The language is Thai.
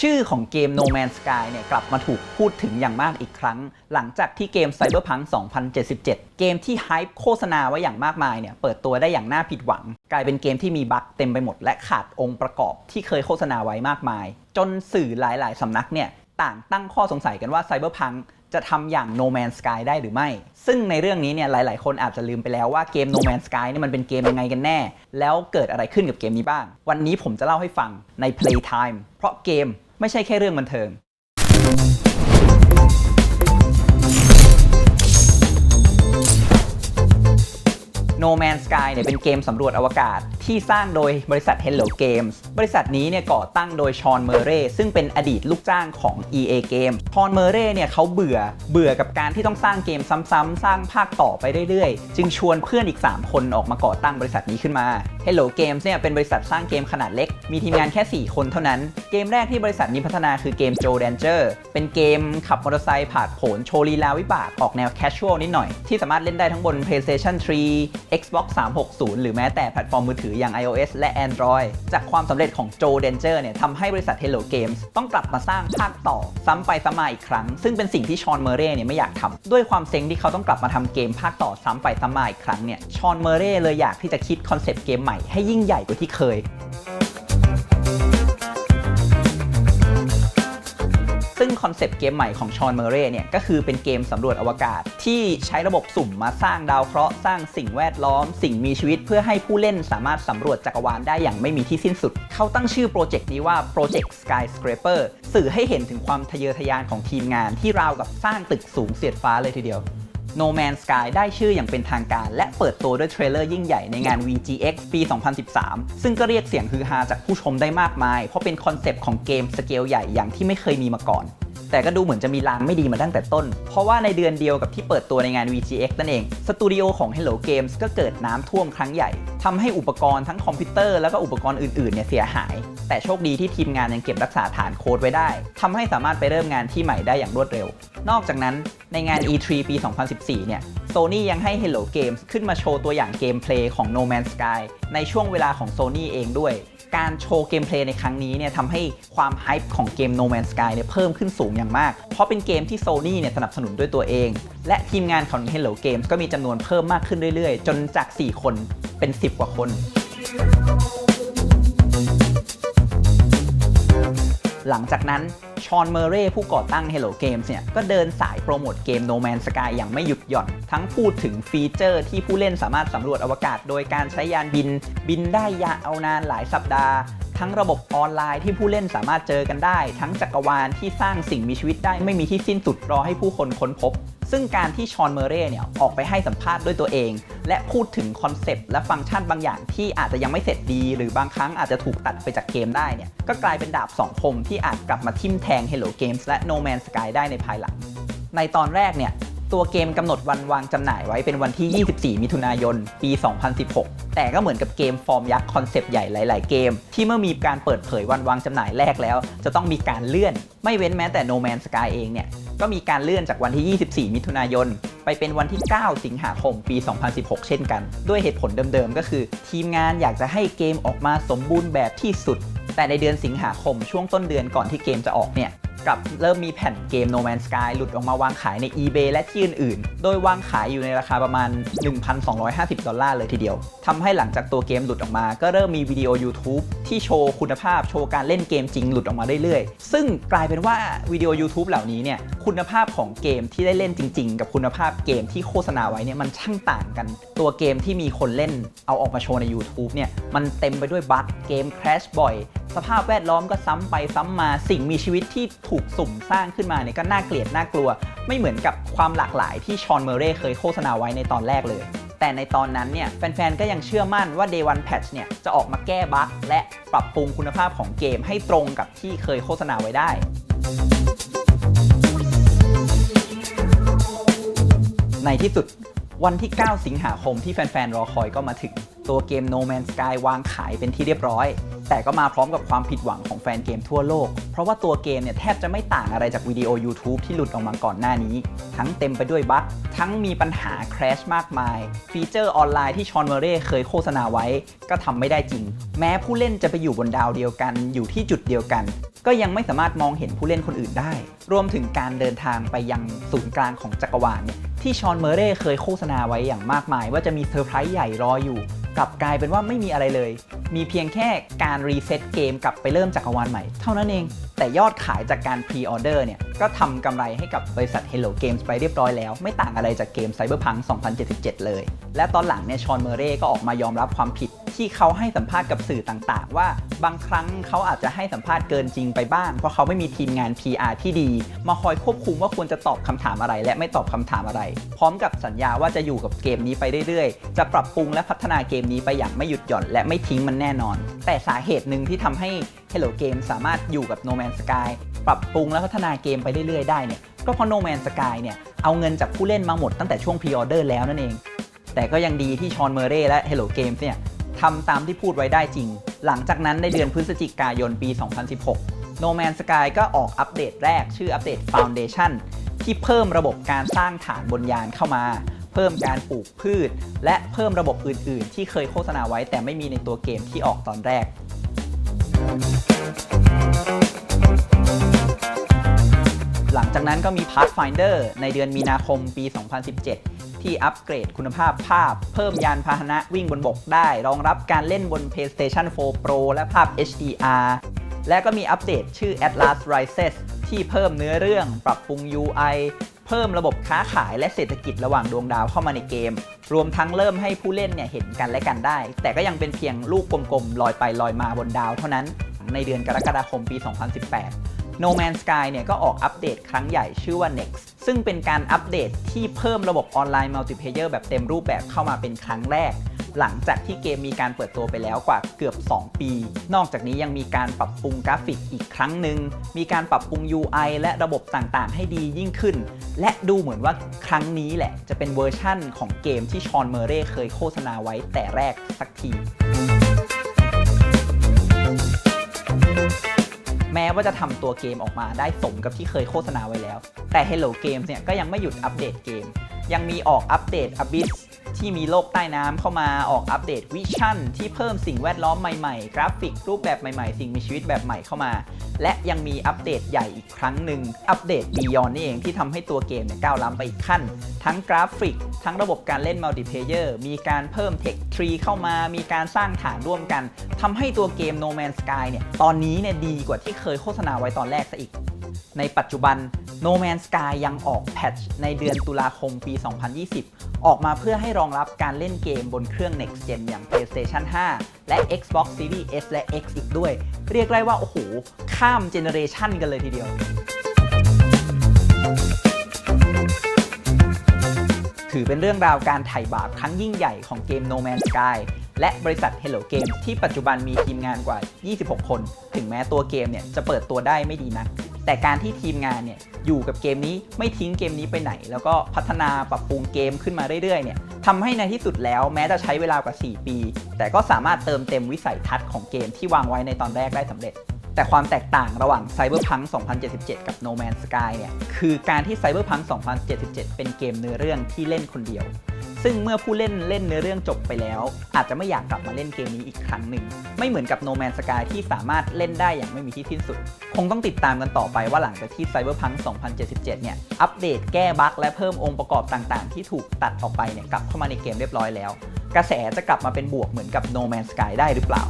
ชื่อของเกม No Man's Sky เนี่ยกลับมาถูกพูดถึงอย่างมากอีกครั้ง หลังจากที่เกม Cyberpunk 2077 เกมที่ไฮป์โฆษณาไว้อย่างมากมายเนี่ยเปิดตัวได้อย่างน่าผิดหวัง กลายเป็นเกมที่มีบั๊กเต็มไปหมด และขาดองค์ประกอบที่เคยโฆษณาไว้มากมาย จนสื่อหลาย ๆ สำนักเนี่ยต่างตั้งข้อสงสัยกันว่า Cyberpunk จะทำอย่าง No Man's Sky ได้หรือไม่ ซึ่งในเรื่องนี้เนี่ยหลาย ๆ คนอาจจะลืมไปแล้วว่าเกม No Man's Sky เนี่ยมันเป็นเกมยังไงกันแน่ แล้วเกิดอะไรขึ้นกับเกมนี้บ้าง วันนี้ผมจะเล่าให้ฟังใน Playtime เพราะเกม ไม่ใช่แค่เรื่องบันเทิง No Man's Sky เนี่ยเป็นเกมสำรวจอวกาศ ที่สร้างโดยบริษัท Hello Games บริษัทนี้เนี่ยก่อตั้งโดยชอนเมเร่ซึ่งเป็นอดีตลูกจ้างของ EA Game ชอนเมเร่เนี่ยเขาเบื่อเบื่อกับการที่ต้องสร้างเกมซ้ำๆสร้างภาคต่อไปเรื่อยๆ จึงชวนเพื่อนอีก 3 คนออกมาก่อตั้งบริษัทนี้ขึ้นมา Hello Games เนี่ยเป็นบริษัทสร้างเกมขนาดเล็ก มีทีมงานแค่ 4 คนเท่านั้น เกมแรกที่บริษัทนี้พัฒนาคือเกม Joe Danger เป็นเกมขับมอเตอร์ไซค์ผ่านผลโชว์ลีลาวิบากออกแนว casual นิดหน่อย ที่สามารถเล่นได้ทั้งบน PlayStation 3 Xbox 360 หรือแม้แต่แพลตฟอร์มมือถืออย่าง iOS และ Android จากความสำเร็จของ Joe Danger เนี่ยทำให้บริษัท Hello Games ต้องกลับมาสร้างภาคต่อ ซ้ำไปซ้ำมาอีกครั้ง ซึ่งเป็นสิ่งที่ชอนเมเร่เนี่ยไม่อยากทำด้วยความเซ็งที่เขาต้องกลับมาทำเกมภาคต่อซ้ำไปซ้ำมาอีกครั้งเนี่ยชอนเมเร่เลยอยากที่จะคิดคอนเซปต์เกมใหม่ให้ยิ่งใหญ่กว่าที่เคย ซึ่งคอนเซปต์เกมใหม่ของชอนเมเร่เนี่ยก็คือเป็นเกมสำรวจอวกาศ ที่ใช้ระบบสุ่มมาสร้างดาวเคราะห์สร้างสิ่งแวดล้อม สิ่งมีชีวิตเพื่อให้ผู้เล่นสามารถสำรวจจักรวาลได้อย่างไม่มีที่สิ้นสุด เขาตั้งชื่อโปรเจกต์นี้ว่า Project Skyscraper สื่อให้เห็นถึงความทะเยอทะยานของทีมงานที่ราวกับสร้างตึกสูงเสียดฟ้าเลยทีเดียว No Man's Sky ได้ชื่ออย่างเป็นทางการ และเปิดตัวด้วยเทรลเลอร์ยิ่งใหญ่ในงาน VGX ปี 2013 ซึ่งก็เรียกเสียงฮือฮาจากผู้ชมได้มากมาย เพราะเป็นคอนเซปต์ของเกมสเกลใหญ่อย่างที่ไม่เคยมีมาก่อน แต่ก็ดูเหมือนจะมีลางไม่ดีมาตั้งแต่ต้น เพราะว่าในเดือนเดียวกับที่เปิดตัวในงาน VGX นั่นเอง สตูดิโอของ Hello Games ก็เกิดน้ำท่วมครั้งใหญ่ทำให้อุปกรณ์ทั้งคอมพิวเตอร์แล้วก็อุปกรณ์อื่นๆเนี่ยเสียหาย แต่โชคดีที่ทีมงานยังเก็บรักษาฐานโค้ดไว้ได้ทำให้สามารถไปเริ่มงานที่ใหม่ได้อย่างรวดเร็ว นอกจากนั้นในงาน E3 ปี 2014 เนี่ย Sony ยังให้ Hello Games ขึ้นมาโชว์ตัวอย่างเกมเพลย์ของ No Man's Sky ในช่วงเวลาของ Sony เองด้วย การโชว์เกมเพลย์ในครั้งนี้เนี่ยทำให้ความไฮป์ของเกม No Man's Sky เนี่ยเพิ่มขึ้นสูงอย่างมาก เพราะเป็นเกมที่ Sony เนี่ยสนับสนุนด้วยตัวเอง และทีมงานของ Hello Games ก็มีจำนวนเพิ่มมากขึ้นเรื่อยๆ จนจาก 4 คนเป็น 10 กว่าคน หลังจากนั้นชอนเมเร่ผู้ก่อตั้ง Hello Games เนี่ยก็เดินสายโปรโมทเกม No Man's Sky อย่างไม่หยุดหย่อน ทั้งพูดถึงฟีเจอร์ที่ผู้เล่นสามารถสำรวจอวกาศ โดยการใช้ยานบิน บินได้ยาวนานหลายสัปดาห์ ทั้งระบบออนไลน์ที่ผู้เล่นสามารถเจอกันได้ ทั้งจักรวาลที่สร้างสิ่งมีชีวิตได้ไม่มีที่สิ้นสุดรอให้ผู้คนค้นพบ ซึ่งการที่ชอนเมเร่เนี่ยออกไปให้สัมภาษณ์ด้วยตัวเอง และพูดถึงคอนเซปต์และฟังก์ชันบางอย่างที่อาจจะยังไม่เสร็จดี หรือบางครั้งอาจจะถูกตัดไปจากเกมได้เนี่ยก็กลายเป็นดาบสองคมที่อาจกลับมาทิ่มแทง Hello Games และ No Man's Sky ได้ในภายหลังในตอนแรกเนี่ย ตัวเกมกำหนดวันวางจำหน่ายไว้เป็นวันที่ 24 มิถุนายน ปี 2016 แต่ก็เหมือนกับเกมฟอร์มยักษ์คอนเซปต์ใหญ่หลาย ๆ เกม ที่เมื่อมีการเปิดเผยวันวางจำหน่ายแรกแล้ว จะต้องมีการเลื่อน ไม่เว้นแม้แต่ No Man's Sky เองเนี่ย ก็มีการเลื่อนจากวันที่ 24 มิถุนายน ไปเป็นวันที่ 9 สิงหาคม ปี 2016 เช่นกัน ด้วยเหตุผลเดิม ๆ ก็คือ ทีมงานอยากจะให้เกมออกมาสมบูรณ์แบบที่สุด แต่ในเดือนสิงหาคมช่วงต้นเดือนก่อนที่เกมจะออกเนี่ย กับเริ่มมีแผ่นเกม No Man's Sky หลุดออกมาวางขายใน eBay และที่อื่นๆ โดยวางขายอยู่ในราคาประมาณ 1,250 ดอลลาร์เลยทีเดียว ทำให้หลังจากตัวเกมหลุดออกมา ก็เริ่มมีวิดีโอ YouTube ที่โชว์คุณภาพ โชว์การเล่นเกมจริงหลุดออกมาเรื่อยๆ ซึ่งกลายเป็นว่าวิดีโอ YouTube เหล่านี้เนี่ยคุณภาพของเกมที่ได้เล่นจริง ๆ กับคุณภาพเกมที่โฆษณาไว้เนี่ยมันช่างต่างกัน ตัวเกมที่มีคนเล่นเอาออกมาโชว์ใน YouTube เนี่ยมันเต็มไปด้วยบั๊กเกมแครชบ่อย สภาพแวดล้อมก็ซ้ำไปซ้ำมาสิ่งมีชีวิตที่ถูกสุ่มสร้างขึ้นมาเนี่ยก็น่าเกลียดน่ากลัว ไม่เหมือนกับความหลากหลายที่ชอนเมเร่เคยโฆษณาไว้ในตอนแรกเลย แต่ในตอนนั้นเนี่ยแฟนๆ ก็ยังเชื่อมั่นว่า Day One Patch เนี่ยจะออกมาแก้บั๊กและปรับปรุงคุณภาพของเกมให้ตรงกับที่เคยโฆษณาไว้ได้ในที่สุดวันที่ 9 สิงหาคมที่แฟน ๆ รอคอยก็มาถึง ตัวเกม No Man's Sky วางขายเป็นที่เรียบร้อย แต่ก็มาพร้อมกับความผิดหวัง ของแฟนเกมทั่วโลก เพราะว่าตัวเกมเนี่ยแทบจะไม่ต่างอะไรจากวิดีโอ YouTube ที่หลุดออกมาก่อนหน้านี้ ทั้งเต็มไปด้วยบั๊กทั้งมีปัญหาแครชมากมาย ฟีเจอร์ออนไลน์ที่ชอนเมเร่เคยโฆษณาไว้ ก็ทำไม่ได้จริง แม้ผู้เล่นจะไปอยู่บนดาวเดียวกัน อยู่ที่จุดเดียวกัน ก็ยังไม่สามารถมองเห็นผู้เล่นคนอื่นได้ รวมถึงการเดินทางไปยังศูนย์กลางของจักรวาลเนี่ยที่ชอนเมเร่เคยโฆษณาไว้อย่างมากมาย ว่าจะมีเซอร์ไพรส์ใหญ่รออยู่ กลับกลายเป็นว่าไม่มีอะไรเลย มีเพียงแค่การรีเซ็ตเกมกลับไปเริ่มจักรวาลใหม่ เท่านั้นเอง แต่ยอดขายจากการพรีออเดอร์เนี่ย ก็ทำกำไรให้กับบริษัท Hello Games ไปเรียบร้อยแล้ว ไม่ต่างอะไรจากเกม Cyberpunk 2077 เลย และตอนหลังเนี่ยชอนเมเร่ก็ออกมายอมรับความผิด ที่เขาให้สัมภาษณ์กับสื่อต่างๆ ว่าบางครั้งเขาอาจจะให้สัมภาษณ์เกินจริงไปบ้าง เพราะเขาไม่มีทีมงาน PR ที่ดี มาคอยควบคุมว่าควรจะตอบคำถามอะไร และไม่ตอบคำถามอะไร พร้อมกับสัญญาว่าจะอยู่กับเกมนี้ไปเรื่อยๆ จะปรับปรุงและพัฒนาเกมนี้ไปอย่างไม่หยุดหย่อน และไม่ทิ้งมันแน่นอน แต่สาเหตุหนึ่งที่ทำให้ Hello Games สามารถอยู่กับ No Man's Sky ปรับปรุงและพัฒนาเกมไปเรื่อยๆ ได้เนี่ยก็เพราะ No Man's Sky เนี่ยเอาเงินจากผู้เล่นมาหมดตั้งแต่ช่วงพรีออเดอร์แล้วนั่นเอง แต่ก็ยังดีที่ชอนเมเร่และ Hello Games เนี่ยทำตามที่พูดไว้ได้จริง หลังจากนั้นในเดือนพฤศจิกายนปี 2016 No Man's Sky ก็ออกอัปเดตแรกชื่ออัปเดต Foundation ที่เพิ่มระบบการสร้างฐานบนยานเข้ามา เพิ่มการปลูกพืช และเพิ่มระบบอื่น ๆ ที่เคยโฆษณาไว้แต่ไม่มีในตัวเกมที่ออกตอนแรก นั้นก็มี Pathfinder ในเดือนมีนาคมปี 2017 ที่อัปเกรดคุณภาพภาพ เพิ่มยานพาหนะวิ่งบนบกได้ รองรับการเล่นบน PlayStation 4 Pro และภาพ HDR และก็มีอัปเดตชื่อ Atlas Rises ที่เพิ่มเนื้อเรื่องปรับปรุง UI เพิ่มระบบค้าขายและเศรษฐกิจระหว่างดวงดาวเข้ามาในเกม รวมทั้งเริ่มให้ผู้เล่นเนี่ยเห็นกันและกันได้ แต่ก็ยังเป็นเพียงลูกกลมๆลอยไปลอยมาบนดาวเท่านั้น ในเดือนกรกฎาคมปี 2018 No Man's Sky เนี่ยก็ออกอัปเดตครั้งใหญ่ชื่อว่า Next ซึ่งเป็นการอัปเดตที่เพิ่มระบบออนไลน์มัลติเพเยอร์แบบเต็มรูปแบบเข้ามาเป็นครั้งแรก หลังจากที่เกมมีการเปิดตัวไปแล้วกว่าเกือบ 2 ปี นอกจากนี้ยังมีการปรับปรุงกราฟิกอีกครั้งหนึ่ง มีการปรับปรุง UI และระบบต่างๆ ให้ดียิ่งขึ้น และดูเหมือนว่าครั้งนี้แหละ จะเป็นเวอร์ชั่นของเกมที่ชอนเมเร่เคยโฆษณาไว้แต่แรกสักที แม้ว่าจะทำตัวเกมออกมาได้สมกับที่เคยโฆษณาไว้แล้ว แต่ Hello Games เนี่ยก็ยังไม่หยุดอัปเดตเกม ยังมีออกอัปเดต Abyss ที่มีโลกใต้น้ำเข้ามาออกอัปเดต Vision ที่เพิ่มสิ่งแวดล้อมใหม่ๆ กราฟิกรูปแบบใหม่ๆ สิ่งมีชีวิตแบบใหม่เข้ามา และยังมีอัปเดตใหญ่อีกครั้งหนึ่งอัปเดต Beyond นี่เองที่ทำให้ตัวเกมเนี่ยก้าวล้ำไปอีกขั้น ทั้งกราฟิก ทั้งระบบการเล่นมัลติเพเยอร์มีการเพิ่มเทคทรีเข้ามา มีการสร้างฐานร่วมกันทำให้ตัวเกม No Man's Sky เนี่ย ตอนนี้เนี่ยดีกว่าที่เคยโฆษณาไว้ตอนแรกซะอีก ในปัจจุบัน No Man's Sky ยังออกแพทช์ในเดือนตุลาคมปี 2020 ออกมาเพื่อให้รองรับการเล่นเกมบนเครื่อง Next Gen อย่าง PlayStation 5 และ Xbox Series S และ X อีกด้วย เรียกได้ว่า โอ้โห ข้ามเจเนอเรชันกันเลยทีเดียว ถือเป็นเรื่องราวการไถ่บาปครั้งยิ่งใหญ่ของเกม No Man's Sky และบริษัท Hello Games ที่ปัจจุบันมีทีมงานกว่า 26 คน ถึงแม้ตัวเกมเนี่ยจะเปิดตัวได้ไม่ดีนัก แต่การที่ทีมงานเนี่ยอยู่กับเกมนี้ไม่ทิ้งเกมนี้ไปไหน แล้วก็พัฒนาปรับปรุงเกมขึ้นมาเรื่อยๆเนี่ยทำให้ในที่สุดแล้วแม้จะใช้เวลากว่า 4 ปี แต่ก็สามารถเติมเต็มวิสัยทัศน์ของเกมที่วางไว้ในตอนแรกได้สำเร็จ แต่ความแตกต่างระหว่าง Cyberpunk 2077 กับ No Man's Sky เนี่ยคือการที่ Cyberpunk 2077 เป็นเกมเนื้อเรื่องที่เล่นคนเดียว ซึ่งเมื่อผู้เล่นเล่นเนื้อเรื่องจบไปแล้ว อาจจะไม่อยากกลับมาเล่นเกมนี้อีกครั้งหนึ่ง ไม่เหมือนกับ No Man's Sky ที่สามารถเล่นได้อย่างไม่มีที่สิ้นสุด คงต้องติดตามกันต่อไปว่าหลังจากที่ Cyberpunk 2077 เนี่ยอัปเดตแก้บั๊กและเพิ่มองค์ประกอบต่างๆ ที่ถูกตัดออกไปเนี่ยกลับเข้ามาในเกมเรียบร้อยแล้ว กระแสจะกลับมาเป็นบวกเหมือนกับ No Man's Sky ได้หรือเปล่า